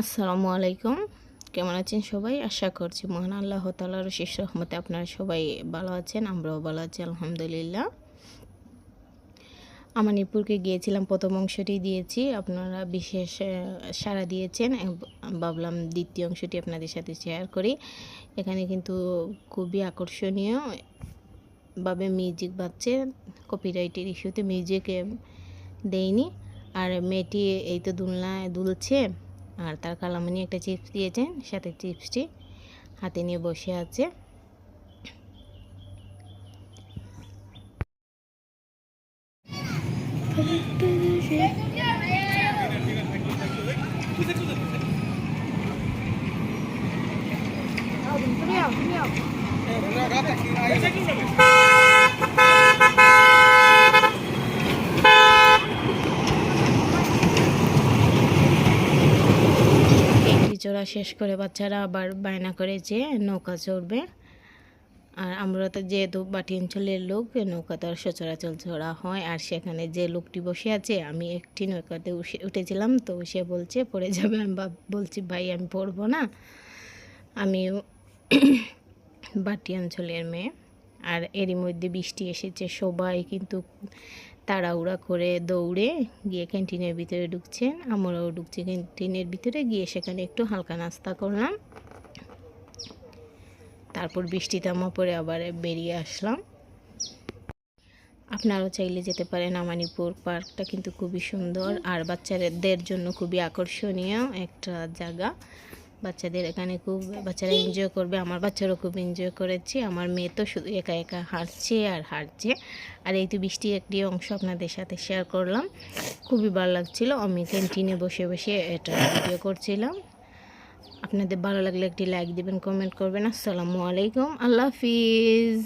আসসালামু আলাইকুম। কেমন আছেন সবাই? আশা করছি মহান আল্লাহ তালার শেষ রহমতে আপনারা সবাই ভালো আছেন, আমরাও ভালো আছি, আলহামদুলিল্লাহ। আমার নিপুরকে গিয়েছিলাম, প্রথম অংশটি দিয়েছি। আপনারা বিশেষ সাড়া দিয়েছেন। ভাবলাম দ্বিতীয় অংশটি আপনাদের সাথে শেয়ার করি। এখানে কিন্তু খুবই আকর্ষণীয় ভাবে মিউজিক বাজছে। কপিরাইটের ইস্যুতে মিউজিক দেয়নি। আর মেয়েটি এই তো দুলনায় দুলছে। আর তার কালামনি একটা চিপস দিয়েছেন সাথে চিপসটি হাতে নিয়ে বসে আছে একটি চড়া শেষ করে বাচ্চারা আবার বায়না করে যে নৌকা চড়বে। আর আমরা তো যেহেতু বাটি অঞ্চলের লোক নৌকা তো আর সচরাচর চড়া হয়। আর সেখানে যে লোকটি বসে আছে, আমি একটি নৌকাতে উঠে উঠেছিলাম, তো সে বলছে, পড়ে যাবে? আমি বলছি, ভাই, আমি পড়ব না। আমি বাটি অঞ্চলের মেয়ে। আর এরই মধ্যে বৃষ্টি এসেছে, সবাই কিন্তু তাড়াহুড়া করে দৌড়ে গিয়ে ক্যান্টিনের ভিতরে ঢুকছেন। আমরাও ঢুকছি ক্যান্টিনের ভিতরে, গিয়ে সেখানে একটু হালকা নাস্তা করলাম। তারপর বৃষ্টি থামা পরে আবার বেরিয়ে আসলাম। আপনারাও চাইলে যেতে পারেন, আমানিপুর পার্কটা কিন্তু খুবই সুন্দর। আর বাচ্চাদের জন্য খুবই আকর্ষণীয় একটা জায়গা। বাচ্চাদের এখানে খুব, বাচ্চারা এনজয় করবে, আমার বাচ্চারাও খুব এনজয় করেছে, আমার মেয়ে তো শুধু একা একা হাঁটছে আর হাঁটছে। আর এই তো বৃষ্টির একটি অংশ আপনাদের সাথে শেয়ার করলাম, খুবই ভালো লাগছিল, আমি ক্যান্টিনে বসে বসে এটা ভিডিও করছিলাম। আপনাদের ভালো লাগলে একটি লাইক দিবেন কমেন্ট করবেন, আসসালামু আলাইকুম, আল্লাহ হাফিজ।